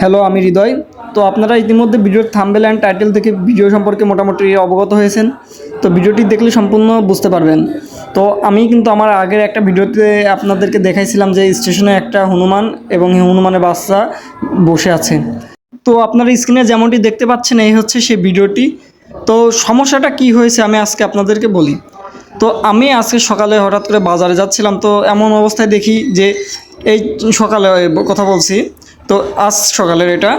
Hello, আমি হৃদয়। তো আপনারা ইতিমধ্যে ভিডিওর থাম্বেল অ্যান্ড টাইটেল থেকে ভিডিও সম্পর্কে মোটামুটি অবগত হয়েছেন। তো ভিডিওটি দেখলে সম্পূর্ণ বুঝতে পারবেন। তো আমি কিন্তু আমার আগের একটা ভিডিওতে আপনাদেরকে দেখাইছিলাম যে স্টেশনে একটা হনুমান এবং হনুমানের বাচ্চা বসে আছে। তো আপনারা স্ক্রিনে যেমনটি দেখতে পাচ্ছেন, এই হচ্ছে সেই ভিডিওটি। তো সমস্যাটা কি হয়েছে আমি আজকে আপনাদেরকে বলি। তো আমি আজকে সকালে হঠাৎ করে বাজারে যাচ্ছিলাম। তো এমন অবস্থায় দেখি যে এই সকালে কথা বলছি। তো আজ সকালের এটা।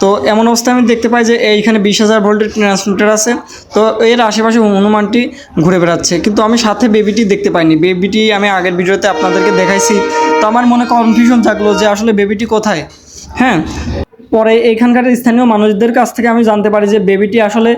তো এমন অবস্থায় আমি দেখতে পাই যে এইখানে বিশ হাজার ভোল্টের ট্রান্সমিটার আছে। তো এর আশেপাশে হনুমানটি ঘুরে বেড়াচ্ছে। কিন্তু আমি সাথে বেবিটি দেখতে পাইনি। বেবিটি আমি আগের ভিডিওতে আপনাদেরকে দেখাইছি। তো আমার মনে কনফিউশন থাকল যে আসলে বেবিটি কোথায়? হ্যাঁ পরে এইখানকার স্থানীয় মানুষদের কাছ থেকে আমি জানতে পারি যে বেবিটি আসলে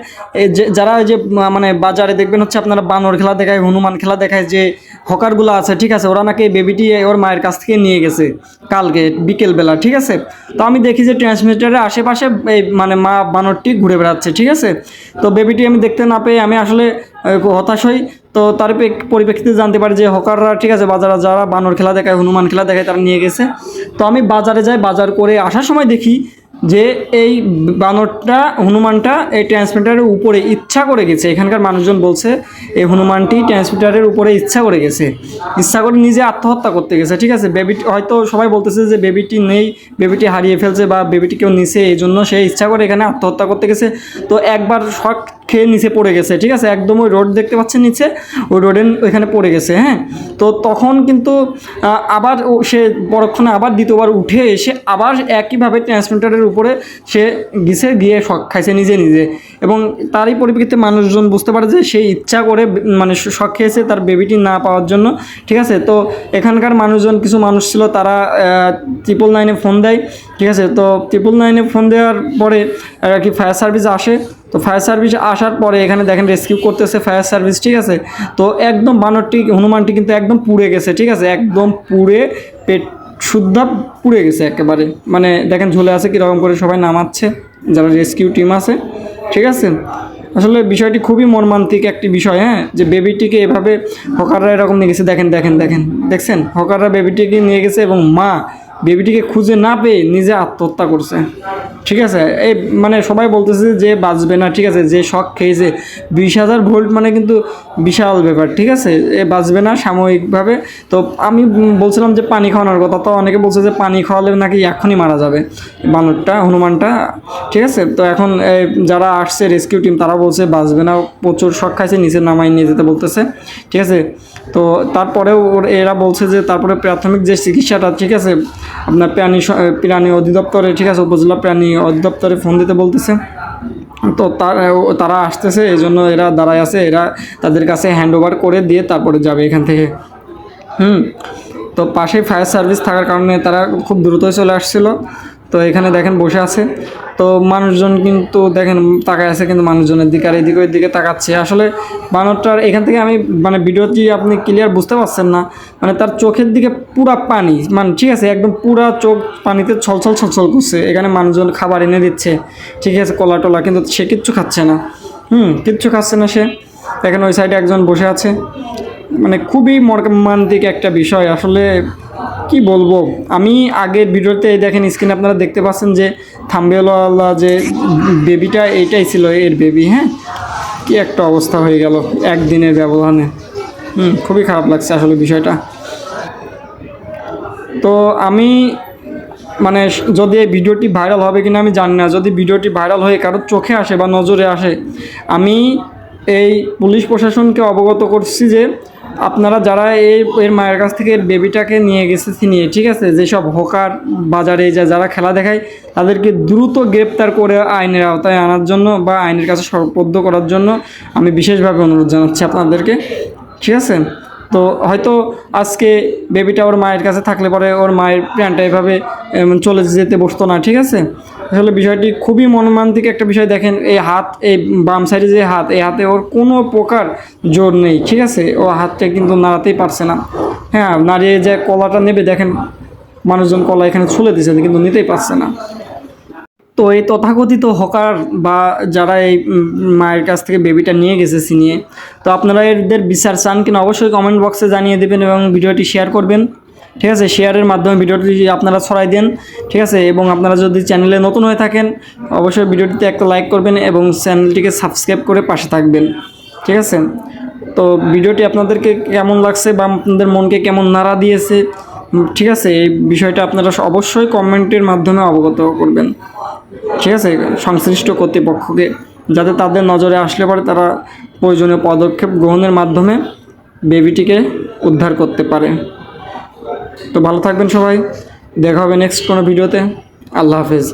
যারা যে মানে বাজারে দেখবেন হচ্ছে আপনারা বানর খেলা দেখায়, হনুমান খেলা দেখায় যে হকারগুলো আছে, ঠিক আছে? ওরা নাকি বেবিটি ওর মায়ের কাছ থেকে নিয়ে গেছে কালকে বিকেলবেলা, ঠিক আছে? তো আমি দেখি যে ট্রান্সমিটারের আশেপাশে এই মানে মা বানরটি ঘুরে বেড়াচ্ছে, ঠিক আছে? তো বেবিটি আমি দেখতে না পেয়ে আমি আসলে হতাশ হই। তো তার পরিপ্রেক্ষিতে জানতে পারি যে হকাররা, ঠিক আছে, বাজারে যারা বানর খেলা দেখায়, হনুমান খেলা দেখায় তারা নিয়ে গেছে। তো আমি বাজারে যাই, বাজার করে আসার সময় দেখি যে এই বানরটা, হনুমানটা এই ট্রান্সমিটারের উপরে ইচ্ছা করে গেছে। এখানকার মানুষজন বলছে, এই হনুমানটি ট্রান্সমিটারের উপরে ইচ্ছা করে গেছে। ইচ্ছা করে নিজে আত্মহত্যা করতে গেছে, ঠিক আছে? বেবিটি হয়তো সবাই বলতেছে যে বেবিটি নেই বেবিটি হারিয়ে ফেলছে বা বেবিটি কেউ নিছে, এই জন্য সে ইচ্ছা করে এখানে আত্মহত্যা করতে গেছে। তো একবার শর্ট খেয়ে নিচে পড়ে গেছে, ঠিক আছে? একদম ওই রোড দেখতে পাচ্ছেন নিচে? ওই রোডের ওইখানে পড়ে গেছে হ্যাঁ? তো তখন কিন্তু আবার সে পরক্ষণে আবার দ্বিতীয়বার উঠে এসে আবার একইভাবে ট্রান্সমিটারের উপরে সে গিছে, গিয়ে শখ খাইছে নিজে নিজে। এবং তারই পরিপ্রেক্ষিতে মানুষজন বুঝতে পারে যে সে ইচ্ছা করে মানে শখ খেয়েছে তার বেবিটি না পাওয়ার জন্য, ঠিক আছে? তো এখানকার মানুষজন, কিছু মানুষ ছিল তারা ট্রিপল নাইনে ফোন দেয়, ঠিক আছে? তো ট্রিপল নাইনে ফোন দেওয়ার পরে, আর কি ফায়ার সার্ভিস আসে তো ফায়ার সার্ভিস আসার পরে এখানে দেখেন রেস্কিউ করতেছে ফায়ার সার্ভিস ঠিক আছে? তো একদম বানরটি, হনুমানটি কিন্তু একদম পুড়ে গেছে, ঠিক আছে? একদম পুড়ে পেট শুদ্ধ পুড়ে গেছে একেবারে। মানে দেখেন ঝুলে আছে, কীরকম করে সবাই নামাচ্ছে, যারা রেস্কিউ টিম আছে, ঠিক আছে? আসলে বিষয়টি খুবই মর্মান্তিক একটি বিষয় হ্যাঁ? যে বেবিটিকে এভাবে হকাররা এরকম নিয়ে গেছে, দেখেন দেখেন দেখেন, দেখছেন? হকাররা বেবিটিকে নিয়ে গেছে এবং মা বেবিটিকে খুঁজে না পেয়ে নিজে আত্মহত্যা করছে। ঠিক আছে? এই মানে সবাই বলতেছে যে বাঁচবে না, ঠিক আছে? যে শখ খেয়েছে। বিশ হাজার ভোল্ট মানে কিন্তু বিশাল ব্যাপার, ঠিক আছে? এ বাঁচবে না সাময়িকভাবে। তো আমি বলছিলাম যে পানি খাওয়ানোর কথা, তো অনেকে বলছে যে পানি খাওয়ালে নাকি এখনই মারা যাবে। বানরটা, হনুমানটা, ঠিক আছে? তো এখন যারা আসছে রেস্কিউ টিম তারা বলছে বাঁচবে না। প্রচুর শখ খাইছে, নিচে নামাই নিয়ে যেতে বলতেছে, ঠিক আছে? তো তারপরেও এরা বলছে যে তারপরে প্রাথমিক যে চিকিৎসাটা, ঠিক আছে? আপনার প্রাণী প্রাণী অধিদপ্তরে, ঠিক আছে? উপজেলা প্রাণী অধিদপ্তরে ফোন দিতে বলতেছে। তো তারা আসতেছে, এই জন্য এরা দাঁড়ায় আছে, এরা তাদের কাছে হ্যান্ড ওভার করে দিয়ে তারপরে যাবে এখান থেকে। হুম, তো পাশেই ফায়ার সার্ভিস থাকার কারণে তারা খুব দ্রুতই চলে আসছিল। তো এখানে দেখেন বসে আছে। তো মানুষজন কিন্তু দেখেন তাকায় আছে কিন্তু মানুষজনের দিকে, আর এদিকে ওই দিকে তাকাচ্ছে। আসলে বানরটার এখান থেকে আমি মানে ভিডিওটি আপনি ক্লিয়ার বুঝতে পারছেন না। মানে তার চোখের দিকে পুরা পানি মানে ঠিক আছে, একদম পুরা চোখ পানিতে ছলছল ছলছল করছে। এখানে মানুষজন খাবার এনে দিচ্ছে। ঠিক আছে, কলা টলা, কিন্তু সে কিচ্ছু খাচ্ছে না। হুম, কিচ্ছু খাচ্ছে না সে। দেখেন ওই সাইডে একজন বসে আছে। মানে খুবই মর্মান্তিক একটা বিষয়। আসলে কি বলব? আমি আগের ভিডিওতে দেখেন স্ক্রিনে আপনারা দেখতে পাচ্ছেন যে থাম্বেলওয়ালা যে বেবিটা, এইটাই ছিল এর বেবি হ্যাঁ? কি একটা অবস্থা হয়ে গেল একদিনের ব্যবধানে। হুম, খুবই খারাপ লাগছে আসলে বিষয়টা। তো আমি মানে যদি এই ভিডিওটি ভাইরাল হবে কিনা আমি জানি না। যদি ভিডিওটি ভাইরাল হয়ে কারোর চোখে আসে বা নজরে আসে, আমি এই পুলিশ প্রশাসনকে অবগত করছি যে আপনারা যারা এই এর মায়ের কাছ থেকে বেবিটাকে নিয়ে গেছে নিয়ে ঠিক আছে? যেসব হোকার বাজারে যা যারা খেলা দেখায়, তাদেরকে দ্রুত গ্রেপ্তার করে আইনের আওতায় আনার জন্য বা আইনের কাছে সর্বদ্ধ করার জন্য আমি বিশেষভাবে অনুরোধ জানাচ্ছি আপনাদেরকে, ঠিক আছে? তো হয়তো আজকে বেবিটা ওর মায়ের কাছে থাকলে পরে ওর মায়ের প্রাণটা এভাবে চলে যেতে বসতো না, ঠিক আছে? আসলে বিষয়টি খুবই মর্মান্তিক একটা বিষয়। দেখেন, এই হাত, এই বাম সাইডে যে হাত, এই হাতে ওর কোনো প্রকার জোর নেই, ঠিক আছে? ও হাতটা কিন্তু নাড়াতেই পারছে না। হ্যাঁ নাড়িয়ে যে কলাটা নেবে, দেখেন, মানুষজন কলা এখানে ছুলে দিচ্ছে কিন্তু নিতেই পারছে না। তো এই তথাকথিত হকার বা যারা এই মায়ের কাছ থেকে বেবিটা নিয়ে গেছে সিনিয়ে, তো আপনারা এদের বিচার চান কিনা অবশ্যই কমেন্ট বক্সে জানিয়ে দেবেন এবং ভিডিওটি শেয়ার করবেন। ঠিক আছে? শেয়ারের মাধ্যমে ভিডিওটি আপনারা ছড়াই দেন। ঠিক আছে? এবং আপনারা যদি চ্যানেলে নতুন হয়ে থাকেন, অবশ্যই ভিডিওটিতে একটা লাইক করবেন এবং চ্যানেলটিকে সাবস্ক্রাইব করে পাশে থাকবেন। ঠিক আছে? তো ভিডিওটি আপনাদেরকে কেমন লাগছে বা আপনাদের মনকে কেমন নাড়া দিয়েছে, ঠিক আছে? এই বিষয়টা আপনারা অবশ্যই কমেন্টের মাধ্যমে অবগত করবেন। ঠিক আছে? সংশ্লিষ্ট কর্তৃপক্ষকে যাতে তাদের নজরে আসলে পরে তারা প্রয়োজনীয় পদক্ষেপ গ্রহণের মাধ্যমে বেবিটিকে উদ্ধার করতে পারে। তো ভালো থাকবেন সবাই। দেখা হবে নেক্সট কোনো ভিডিওতে। আল্লাহ হাফেজ।